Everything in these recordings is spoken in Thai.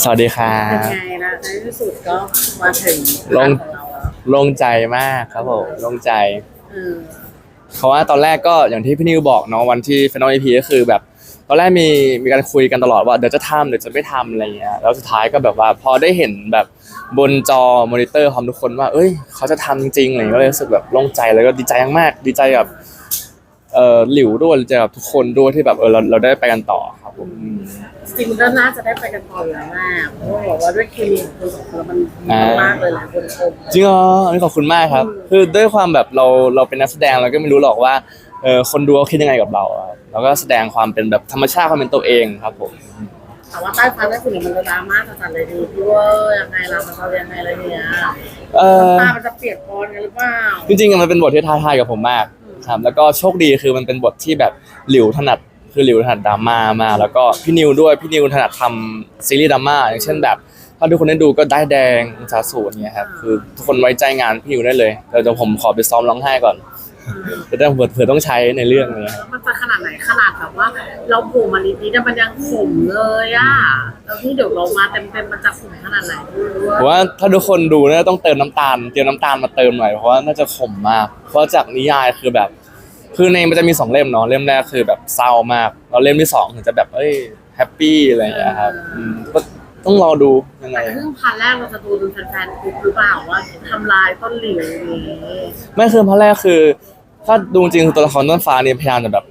สวัสดีครัเป็นบ ไงนะในที่สุดก็มาถึงลง ของเราแล้วโล่งใจมากครับผมโล่งใจ เออเพราะว่าตอนแรกก็อย่างที่พี่นิวบอกเนาะวันที่ Final EP ก็คือแบบตอนแรกมีมีการคุยกันตลอดว่าเดี๋ยวจะทำเดี๋ยวจะไม่ทำอะไรเงี้ยแล้วสุดท้ายก็แบบว่าพอได้เห็นแบบบนจอมอนิเตอร์พร้อมทุกคนว่า เอ้ย เขาจะทำจริงๆอะไรเงี้ยก็เลยรู้สึกแบบโล่งใจแล้วก็ดีใจมากๆดีใจกับ เอ่อหลิวด้วยดีใจกับทุกคนด้วยที่แบบเออเราเราได้ไปกันต่อครับผมอืมจริงๆก็น่าจะได้ไปกันต่ออยู่แล้วแม่เพราะว่าบอกว่าด้วยเคมีของคนสองคนแล้วมันดีมากเลยหลายคนชมจริงเหรออันนี้ขอบคุณมากครับอืมคือด้วยความแบบเราเราเป็นนักแสดงเราก็ไม่รู้หรอกว่าเออคนดูเขาคิดยังไงกับเราอะเราก็แสดงความเป็นแบบธรรมชาติความเป็นตัวเองครับผม แต่ว่าใต้ฟ้าใต้ฝุ่นเนี่ยมันจะดราม่าจัดๆเลยดีพี่ว่ายังไงล่ะมันจะยังไงอะไรเงี้ยเออตามันจะเปียกปอนกันหรือเปล่าจริงๆมันเป็นบทที่ท้าทายกับผมมาก ครับแล้วก็โชคดีคือมันเป็นบทที่แบบหลิวถนัดคือหลิวถนัดดราม่ามา แล้วก็พี่นิวด้วยพี่นิวถนัดทำซีรีส์ดราม่าอย่างเช่นแบบถ้าทุกคนได้ดูก็ได้แดงสาสูรเนี่ยครับคือทุกคนไว้ใจงานพี่นิวได้เลยเดี๋ยวผมขอไปซ้อมร้องไห้ก่อน จะได้เผื่อเผื่อต้องใช้ในเรื่องเนี้ยแล้วมันจะขนาดไหนขนาดแบบว่า เราโผล่มานิดนี้เนี่ยมันยังขมเลยอะแล้วนี่เดี๋ยวเรามาเต็มๆมันจะขมขนาดไหนไม่รู้ผมว่าถ้าทุกคนดูน่าจะต้องเติมน้ำตาลเตรียมน้ำตาลมาเติมหน่อยเพราะว่าน่าจะขมมาก เพราะจากนิยายคือแบบคือในมันจะมีสองเล่มเนาะเล่มแรกคือแบบเศร้ามากแล้วเล่มที่สองถึงจะแบบเอ้ยแฮปปี้อะไรอย่างเงี้ยครับอืมก็ ต้องรอดูยังไง แต่ครึ่งพันแรกเราจะดูดูแฟนๆกรุ๊ปหรือเปล่าว่าทำลายต้นหลิวนี้ไม่คือเพราะแรกคือ ถ้าดูจริงคือตัวละครต้นฟ้าเนี่ยพยายามจะแบบ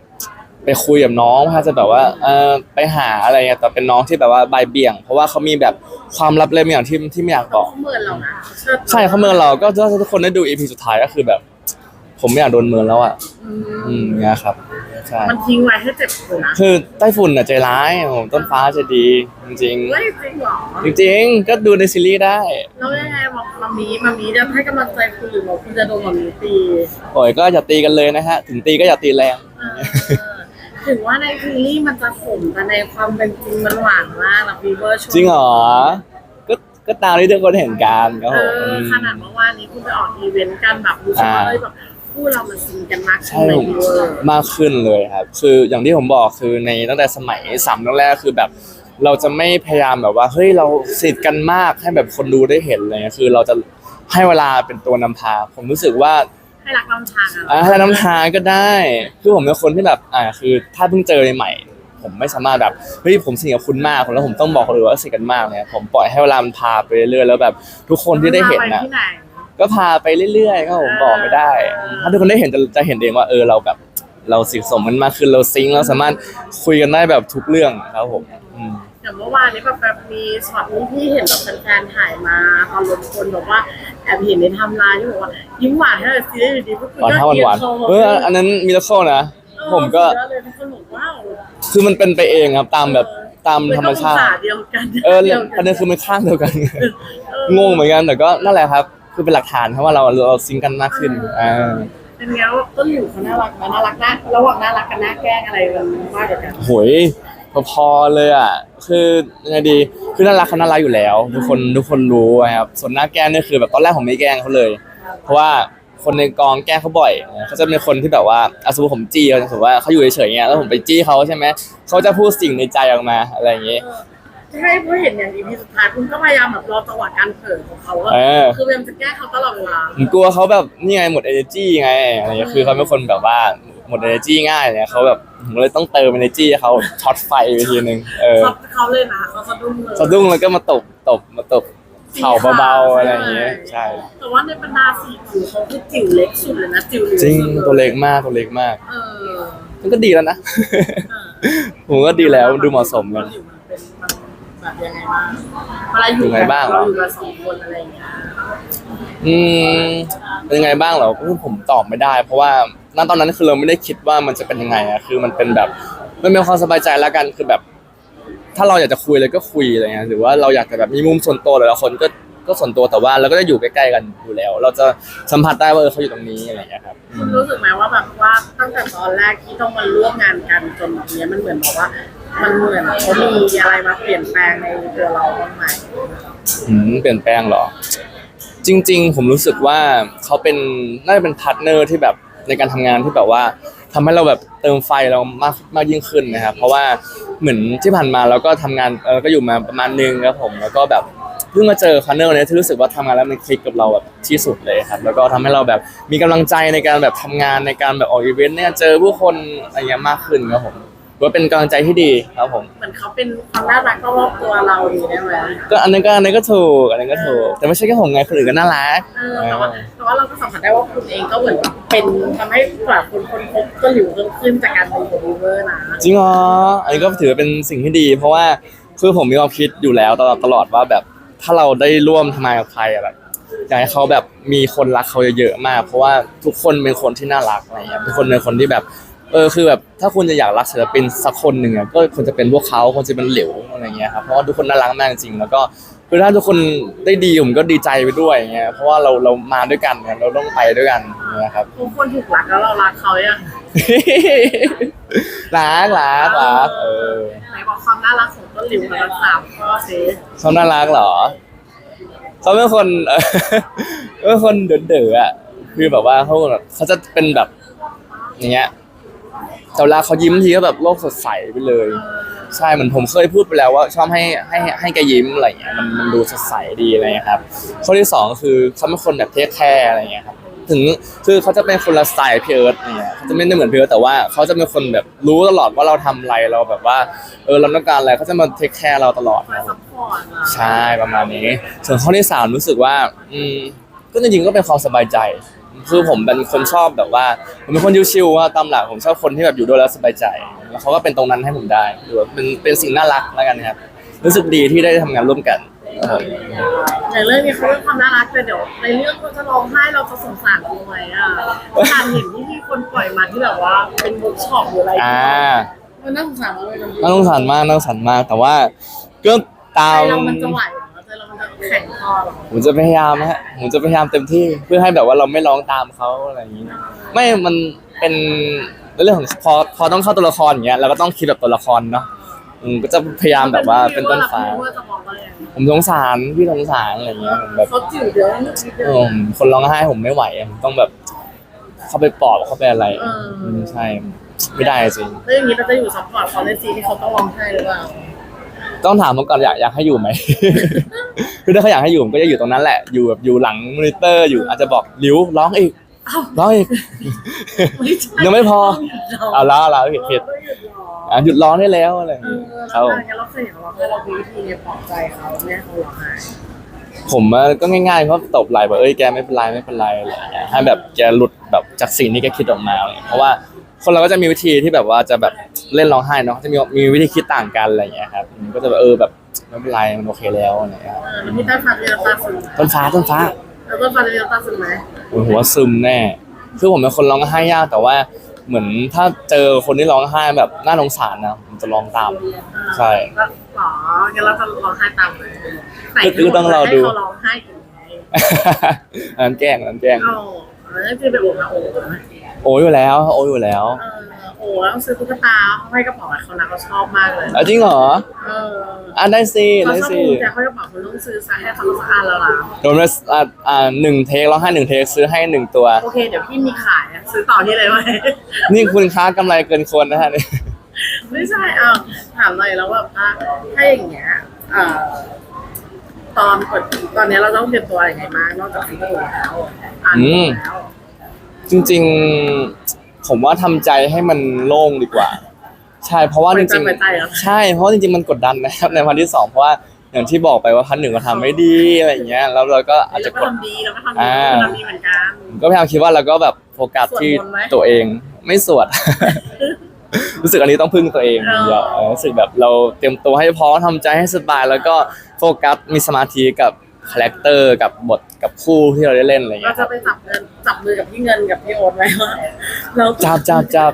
ไปคุยกับน้องพยายามจะแบบว่าเออไปหาอะไรเงี้ยแต่เป็นน้องที่แบบว่าบายเบี่ยง เพราะว่าเขามีแบบความลับเล่มอย่างที่ที่ไม่อยากบอกเขาเมินเรานะเชิดใช่เขาเมืองเราก็ถ้าทุกคนได้ดูอีพีสุดท้ายก็คือแบบ ผมไม่อยากโดนเมืองแล้วอะอือืมมเนี่ยครับใช่มันทิ้งไว้ให้เจ็บปวดนะคือไต้ฝุ่นอะใจร้ายผมต้นฟ้าใจะดีจริงเฮ้ยจริงเหรอๆจริงๆก็ดูในซีรีส์ได้แล้วยังไงบอกมามีมามีจะให้กำลังใจคุณหรือว่าคุณจะโดนมามีตีโอ้ยก็อย่าตีกันเลยนะฮะ ถึงตีก็อย่าตีแรงเออถึงว่าในซีรีส์มันจะขมแต่ในความเป็นจริงมันหวานมากนะวีเวอร์ชมจริงเหรอก็ก็ตามที่ทุกคนเห็นกันครับเอผมอขนาดเมื่อวานนี้คุณไปออกอีเวนต์กันแบบรู้สึกว่าอ่าเอ้ยแบบ คู่เรามันซิงกันมากขึ้ใช่นในผมวีเวอร์มากขึ้นเลยครับ คืออย่างที่ผมบอกคือในตั้งแต่สมัยสามเรื่องแรกคือแบบ เราจะไม่พยายามแบบว่าเฮ้ยเราสนิทกันมากให้แบบคนดูได้เห็นอะไรเลยคือเราจะให้เวลาเป็นตัวนำพา ผมรู้สึกว่า ให้รักน้ำชากันอ่าให้น้ำทานก็ได้ คือผมเป็นคนที่แบบ อ่า คือถ้าเพิ่งเจอใหม่ๆผมไม่สามารถแบบ เฮ้ย ผมสนิทกับคุณมาก แล้วผมต้องบอกคนอื่นว่าสนิทกันมากเนี่ย ผมปล่อยให้เวลามันพาไปเรื่อยๆ แล้วแบบทุกคนที่ได้เห็นพานะปที่ไหน ก็พาไปเรื่อยๆก็ผมบอกไม่ได้ ถ้าทุกคนได้เห็นจะจะเห็นเองว่าเออเราแบบเราสนิทสมกันมากขึ้นเราซิงค์เราสามารถคุยกันได้แบบทุกเรื่องครับผมอืม อย่างเมื่อวานนี้แบบแบบมีช็อตนี้ที่เห็นแบบแฟนๆถ่ายมาตอนลงคนบอกว่าแอบเห็นในไทำลายที่บอกว่ายิ้มหวานให้เลยซีรีส์อยู่ดีพวกคุณหวานก็เท่าหวานเอียงคอๆเอออันนั้นมิราเคิลนะเออผมก็สุดยอดเลยทุกคนบอกว้าวคือมันเป็นไปเองครับตามแบบตามธรรมชาติเป็นองศเดียวกันเออดียวประเด็นคือมันข้างเดียวกันเอองงเหมือนกันแต่ก็นั่นแหละครับ คือเป็นหลักฐานครับว่าเราเราซิงค์กันมากขึ้นอ่าเป็นไงว่าต้นหลิวเขาน่ารักไหมน่ารักนะระหว่างน่ารักกับน่าแกล้งอะไรมันมากกว่ากันโหยพอๆเลยอะคือยังไงดีคือน่ารักเขาน่ารักอยู่แล้ว ทุกคนทุกคนรู้ครับส่วนหน้าแกล้งนี่คือแบบตอนแรกผมไม่แกล้งเขาเลย เพราะว่าคนในกองแกล้งเขาบ่อยเขาจะเป็นคนที่แบบว่าอะสมมติผมจี้เขาสมมติว่าเขาอยู่เฉยๆเงี้ยแล้วผมไปจี้เขาใช่ไหมเขาจะพูดสิ่งในใจออกมาอะไรอย่างงี้เออ ใช่เพราะเห็นอย่างอีพีสุดท้ายคุณก็พยายามแบบรอจังหวะการเผยของเขาอะเออ คือพยายามจะแกล้งเขาตลอดเวลาผมกลัวเขาแบบนี่ไงหมด energy ไงอะไรเงี้ยคือเขาเป็นคนแบบว่าหมด energy ง่ายเนี่ยเขาแบบผมเลยต้องเติม energy ให้เขาช็อตไฟไปทีนึงเออเขาเขาเลยนะเขาสะดุ้งเลยสะดุ้งแล้วก็มาตบตบมาตบเข่าเบาๆอะไรอย่างเงี้ยใช่ แต่ว่าในบรรดาสี่จิ๋วเขาคือจิ๋วเล็กสุดเลยนะจิ๋วเหลือจริงสุดยตัวเล็กมากตัวเล็กมากเออมันก็ดีแล้วนะเออผมก็ดีแล้วดูเหมาะสมกันมันเป็นมัน แบบยังไงบ้างเวลาอยู่ยังไงบ้างเหรอเราอยู่กันสองคนอะไรอย่างเงี้ยอืมเป็นยังไงบ้างเหรอคือผมตอบไม่ได้ เพราะว่าณตอนนั้นคือเราไม่ได้คิดว่ามันจะเป็นยังไงอะคือมันเป็นแบบมันเป็นความสบายใจแล้วกันคือแบบ ถ้าเราอยากจะคุยอะไรก็คุยอะไรเงี้ยหรือว่าเราอยากจะแบบมีมุมส่วนตัวแต่ละคนก็ก็ส่วนตัวแต่ว่าเราก็จะอยู่ใกล้ๆกันอยู่แล้ว เราจะสัมผัสได้ว่าเออเขาอยู่ตรงนี้อะไรเงี้ยครับอืคุณมรู้สึกไหมว่าแบบว่าตั้งแต่ตอนแรกที่ต้องมาร่วมงานกันจนแบบเนี้ยมันเหมือนแบบว่า มันเหมือนเขามีอะไรมาเปลี่ยนแปลงในตัวเราบ้างไหมอืมเปลี่ยนแปลงเหรอ จริง ๆ ผมรู้สึกว่าเขาเป็นน่าจะเป็นพาร์ทเนอร์ที่แบบในการทำงานที่แบบว่าทำให้เราแบบเติมไฟเรามากมากยิ่งขึ้นนะครับ เพราะว่าเหมือนที่ผ่านมาเราก็ทำงานเออก็อยู่มาประมาณนึงครับผมแล้วก็แบบเพิ่งมาเจอคอนเนอร์เนี่ยที่รู้สึกว่าทำงานแล้วมันคลิกกับเราแบบที่สุดเลยครับ แล้วก็ทำให้เราแบบมีกำลังใจในการแบบทำงานในการแบบออกอีเวนต์เนี่ยเจอผู้คนอะไรเงี้ยมากขึ้นครับผม ว่าเป็นกำลังใจที่ดีครับผม เหมือนเขาเป็นความน่ารักก็รอบตัวเราดีได้ไหมก็อันนั้นก็อันนั้นก็ถูกอันนั้นก็ถูก แต่ไม่ใช่แค่ผมไงคนอื่นก็น่ารักเออแต่ว่าแต่ว่าเราก็สัมผัสได้ว่าคุณเองก็เหมือนแบบเป็นทำให้แบบคนคนพบก็หลิวเพิ่มขึ้นจากการเป็นยูทูบเบอร์นะจริงเหรออันนี้ก็ถือว่าเป็นสิ่งที่ดี เพราะว่าคือผมมีความคิดอยู่แล้วตลอดตลอดว่าแบบถ้าเราได้ร่วมทำงานกับใครอะแบบอยากให้เขาแบบมีคนรักเขาเยอะๆมาก เพราะว่าทุกคนเป็นคนที่น่ารักอะไรเงี้ยทุกคนเป็นคนที่แบบ เออคือแบบถ้าคุณจะอยากรักศิลปินสักคนหนึ่งอะก็ควรจะเป็นพวกเขาควรจะเป็นเหลวอะไรเงี้ยครับเพราะว่าทุกคนน่ารักมากจริงๆแล้วก็คือถ้าทุกคนได้ดีผมก็ดีใจไปด้วยอย่างเงี้ยเพราะว่าเราเรามาด้วยกันเนี่ยเราต้องไปด้วยกันนะครับทุกคนถูกรักแล้วเรารักเขายังรักรักรักเออไหนบอกความน่ารักของต้นหลิวกับสามข้อสิเขาน่ารักเหรอเขาเป็นคนเออเป็นคนเด๋อๆอะคือแบบว่าเขาแบบเขาจะเป็นแบบอย่างเงี้ย แต่เวลาเขายิ้มทีก็แบบโลกสดใสไปเลย ใช่เหมือนผมเคยพูดไปแล้วว่าชอบให้ให้ให้แกยิ้มอะไรเงี้ยมันมันดูสดใสดีอะไรเงี้ยครับข้อที่สองคือเขาเป็นคนแบบเทคแคร์อะไรเงี้ยครับถึงคือเขาจะเป็นคนละสไตล์พี่เอิร์ธเนี่ยเขาจะไม่ได้เหมือนพี่เอิร์ธแต่ว่าเขาจะเป็นคนแบบรู้ตลอดว่าเราทำอะไรเราแบบว่าเออเราต้องการอะไรเขาจะมาเทคแคร์เราตลอดนะครับพพอร์ตอะใช่ประมาณนี้ส่วนข้อที่สามรู้สึกว่า อืมก็จริงๆก็เป็นความสบายใจ คือผมเป็นคนชอบแบบว่า ผมเป็นคนชิวๆว่าตามหลักผมชอบคนที่แบบอยู่ด้วยแล้วสบายใจ แล้วเขาก็เป็นตรงนั้นให้ผมได้หรือว่าเป็นเป็นสิ่งน่ารักแล้วกันครับ รู้สึกดีที่ได้ทำงานร่วมกันครับผมในเรื่องนี้เขาเรื่องความน่ารักแต่เดี๋ยวในเรื่องเขาจะร้องไห้เราจะสงสารเขาไหมอะการเห็นที่ที่คนปล่อยมาที่แบบว่าเป็นเวิร์กช็อปหรืออะไรอ่ามันน่าสงสารมากเลยนะน่าสงสารมากน่าสงสารมากแต่ว่าก็ตามใจเรามันจะไหวเหรอ ใจเรามันจะแข็งคอเหรอผมจะพยายามฮะผมจะพยายามเต็มที่เพื่อให้แบบว่าเราไม่ร้องตามเขาอะไรอย่างนี้ ไม่มันเป็นเรื่องของพอพอต้องเข้าตัวละครอย่างเงี้ยเราก็ต้องคิดแบบตัวละครเนาะอืมก็จะพยายามแบบว่าเป็นต้นฟ้าเพื่อจะบอกว่าอย่างผมสงสารพี่สงสารอะไรเงี้ยผมแบบ เขาจิ๋วเดียวนิดเดียเอว อคนร้องไห้ผมไม่ไหวอะผมต้องแบบ เข้าไปปลอบเข้าไปอะไรเอออื มใช่ ไม่ได้จริงแล้วอย่างนี้เราจะอยู่ซัพพอร์ตเขาในซีนที่เขาต้องร้องไห้หรือเปล่า ต้องถามเขาก่อนอยากอยากให้อยู่ไหม คือถ้าเขาอยากให้อยู่ผมก็จะอยู่ตรงนั้นแหละ อยู่แบบอยู่หลังมอนิเตอร์อยู่อาจจะบอกลิวร้องอีกอ้าวร้องอีก ไม่ใช่ยังไม่พอต้งหยุดร้งเอาแล้วเอาแล้วผิดผิดต้องหยุดร้องอะหยุดร้องได้แล้วอะไรอย่างเองี้อครับผมแล้วเราเคยเห็นเขาร้องไห้เรามีวิธีปลอบใจเขาไม่ให้เขาร้องไห้ผมอะก็ง่ายๆเขาตบไหล่บอกเอ้ยแกไม่เป็นไรไม่เป็นไรอะไรอย่างเงี้ยให้แบบแกหลุดแบบจากสิ่งที่แกคิดออกมาอะไรอย่างเงี้ยเพราะว่า คนเราก็จะมีวิธีที่แบบว่าจะแบบเล่นร้องไห้เนาะจะมีมีวิธีคิดต่างกันอะไรอย่างเงี้ยครับอืมก็จะแบบเออแบบไม่เป็นไรมันโอเคแล้วอะไรอย่างเงี้ยครับเออแล้วพี่ต้นฟ้าจะมีน้ำตาซึมต้นฟ้าต้นฟ้า แล้วต้นฟ้าจะมีน้ำตาซึมไหมโอ้โหหัวซึมแน่ คือผมเป็นคนร้องไห้ยากแต่ว่าเหมือนถ้าเจอคนที่ร้องไห้แบบน่าสงสารนะผมจะร้องตาม ใช่แล้วหรองั้นเราจะร้องไห้ตามเลยไหนคือต้องรอดู ให้เขาร้องไห้กันไงอันนั้นแกล้งอันนั้นแกล้ง เอาอันนั้นคือเป็นโอ่งนะโอ่งนะ โอ้ยอยู่แล้ว โอ้ยอยู่แล้วเออโอ้แล้วซื้อตุ๊กตาให้กระเป๋าเขานะเขาชอบมากเลยอะจริงเหรอเอออะได้สิเขาได้ชอบสิภูมิใจเขากระเป๋าเขาต้องซื้อซะให้เขาสักอันแล้วล่ะโดนมาอ่าอ่าหนึ่งเทคร้องไห้หนึ่งเทคซื้อให้หนึ่งตัว โอเคเดี๋ยวพี่มีขายอะซื้อต่อที่เลยไหม นี่คุณค้ากำไรเกินคนนะฮะเนี่ย ไม่ใช่เอาถามหน่อยแล้วแบบว่าถ้าอย่างเงี้ยเอ่อตอนเปิดตอนเนี้ยเราต้องเตรียมตัวยังไงบ้างนอกจากฟิตตัวแล้วอ่านบทแล้ว จริง ๆ ผมว่าทำใจให้มันโล่งดีกว่า ใช่ เพราะว่าจริงเปิดใจเหรอ ๆใช่ เพราะว่าจริงๆมันกดดันนะครับ ในวันที่สองเพราะว่าอย่างที่บอกไปว่าพันหนึ่งเราทำไม่ดีอะไรอย่างเงี้ย แล้วเราก็อาจจะเรากก็ด ทำดีเราก็ทำดีอ่า เราทำดีเหมือนกัน ก็พยายามคิดว่าเราก็แบบโฟกัสที่สวดมนต์ไหมตัวเองไม่สวด รู้สึกอันนี้ต้องพึ่งตัวเองอย่างเดียวเออรู้สึกแบบเราเตรียมตัวให้พร้อมทำใจให้สบายแล้วก็โฟกัสมีสมาธิกับ คาแรคเตอร์กับบทกับคู่ที่เราได้เล่นอะไรอย่างเราเงี้ยคจะรับไปจับเงินจับมือกับพี่เงินกับพี่โอ๊ตไหมว่าเราจับจับจับ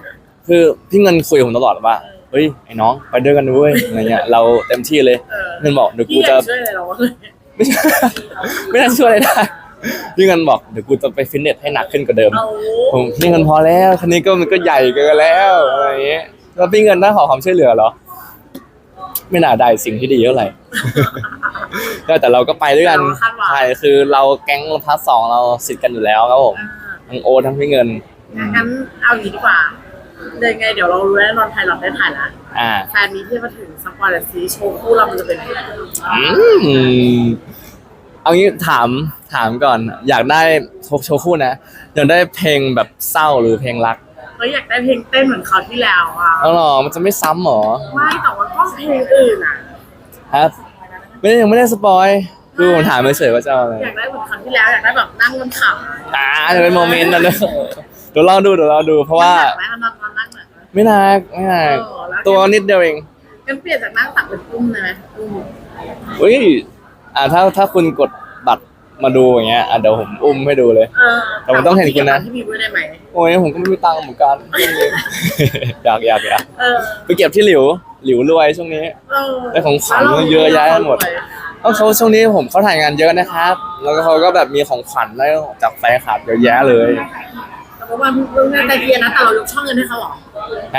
คือพี่เงินคุยกับผมตลอดว่าเฮ้ยไอ้น้องไปด้วยกันด้วยอะไรเงี้ยเราเต็มที่เลยเออเงินบอกเดี๋ยวกูพี่อยาจะกช่วยอะไรเราเลยไม่ใช่ ไม่น่าช่วยอะไรได้พี่เงินบอกเดี๋ยวกูจะไปฟิตเนสให้หนักขึ้นกว่าเดิม เอาผมพี่เงินพอแล้วคันนี้ก็มันก็ใหญ่เกินแล้วอะไรอย่างเงี้ยแล้วพี่เงินได้ขอความช่วยเหลือเหรอ ไม่น่าได้สิ่งที่ดีเท่าไหร่ ก็แต่เราก็ไปด้วยกันเราคาดหวัง ใช่คือเราแก๊งพาร์ทสองเราสิทธิ์กันอยู่แล้วครับผมทั้งโอตทั้งพี่เงินงั้นเอาอย่างนี้ดีกว่าเดินไงเดี๋ยวเรารู้แน่นอนไทยเราได้ถ่ายแล้วอ่า แฟนมีที่มาถึงสปอยล์ซีโชว์คู่เรามันจะเป็นยังไงอืมเอางี้ถามถามก่อน อยากได้โชว์โชว์คู่นะอยากได้เพลงแบบเศร้าหรือเพลงรัก เราอยากได้เพลงเต้นเหมือนเขาวที่แล้วอะเอาหรอมันจะไม่ซ้ำหรอไม่แต่ว่าก็เพลงอื่นอะ ครับไม่ได้ยังไม่ได้สปอยคือผมถามเฉยๆว่าจะเอาอะไรอยากได้เหมือนครั้งที่แล้วอยากได้แบบนั่งบนเขาอ่าจะเป็นโมเมนต์นะเนอะเดี๋ยวลองดูเดี๋ยวลองดูเพราะว่าอยกไหมเอานอนนอนนั่งหน่อยไม่นักไม่นักเออแล้ว ตัวนิดเดียวเองงั้นเปลี่ยนจากนั่งตักเป็นอุ้มได้ไหมอุ้มอุ้ยอ่าถ้าถ้าคุณกดบัตร มาดูอย่างเงี้ยอะเดี๋ยวผมอุ้มให้ดูเลย เออแต่มันต้องเห็นคุณนะ ที่มีด้วยได้ไหมโอ้ยผมก็ไม่มีตังค์เหมือนกัน อยากอยากอยากเออไปเก็บที่หลิวหลิวรวยช่วงนี้ เออได้ของขวัญเยอะแยะหมดเพราะเขาช่วงนี้ผมเขาถ่ายงานเยอะนะครับ แล้วก็เขาก็แบบมีของขวัญได้จากแฟนคลับเยอะแยะเลยแต่ว่าวันเรื่องแต่เกียร์นะแต่เรายกช่องเงินให้เขาเหรอ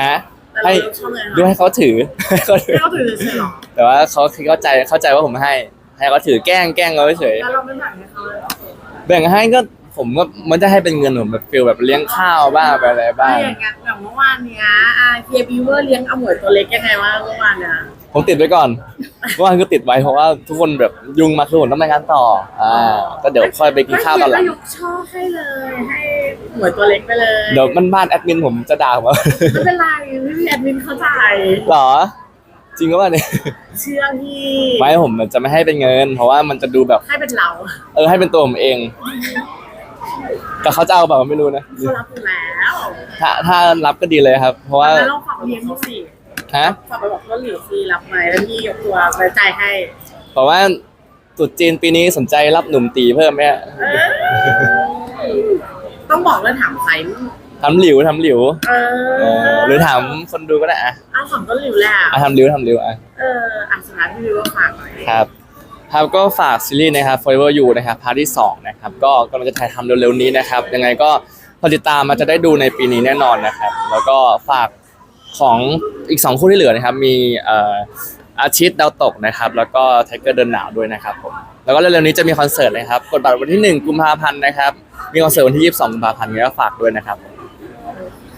ฮะแต่เราให้ยกช่องเงินดูให้เขาถือให้เขาถือให้เขาถือเฉยๆเหรอแต่ว่าเขาเข้าใจเข้าใจว่าผมให้ ให้เขาถือแกล้งแกล้งเขาเฉยแล้วเราไม่แบ่งให้เขาเลยเหรอแบ่งให้ก็ผมก็มันจะให้เป็นเงินผมแบบฟิลแบบเลี้ยงข้าวบ้างไปอะไรบ้างไม่อย่างงั้นอย่างเมื่อวานเนี้ยอาเฮียบิวเวอร์เลี้ยงเอาหมวยตัวเล็กยังไงวะเมื่อวานเนี่ยผมติดไว้ก่อนเมื่อวานก็ติดไว้เพราะว่าทุกคนแบบยุ่งมากคือผมต้องไปงานต่อ อ่า ก็เดี๋ยวค่อยไปกินข้าวตอนหลังก็ยกช่อให้เลย ให้หมวยตัวเล็กไปเลยเดี๋ยวมันบ้านแอดมินผมจะด่าผมว่า ไม่เป็นไรไม่มีแอดมินเข้าใจ หรอ จริงก็ว่าเนี่ยเชื่อพี่ไม่ผมจะไม่ให้เป็นเงิน เพราะว่ามันจะดูแบบ ให้เป็นเรา เออให้เป็นตัวผมเอง แต่เขาจะเอาเปล่าไม่รู้นะเขารับอยู่แล้วถ้าถ้ารับก็ดีเลยครับ เพราะว่าแล้วเราฝากเลี้ยงเขาสิฮะฝากไปบอกว่าหลิวซีรับไหมแล้วพี่ยกตัวไว้ใจให้เพราะว่าตรุษจีนปีนี้สนใจรับหนุ่มตีเพิ่มไหมฮะเออต้องบอกเลยถามใคร ทำหลิวทำหลิวเอเออหรือถามคนดูก็ได้อะอ้าวถามต้นหลิวแหละอะทำหลิวทำหลิวอะ เอออะสุดท้ายพี่วิวก็ฝากหน่อยครับครับก็ฝากซีรีส์นะครับ Forever You นะครับพาร์ทที่2นะครับก็กำลังจะถ่ายทำเร็วๆนี้นะครับ ยังไงก็พอติดตามมาจะได้ดูในปีนี้แน่นอนนะครับ แล้วก็ฝากของอีก 2 คู่ที่เหลือนะครับ มีเอ่ออาชิตดาวตกนะครับ แล้วก็ไทเกอร์เดินหนาวด้วยนะครับผมแล้วก็เร็วๆนี้จะมีคอนเสิร์ตนะครับกดบัตรวันที่ 1 กุมภาพันธ์นะครับ มีคอนเสิร์ตวันที่ 22 กุมภาพันธ์ก็ฝากด้วยนะครับค่ะ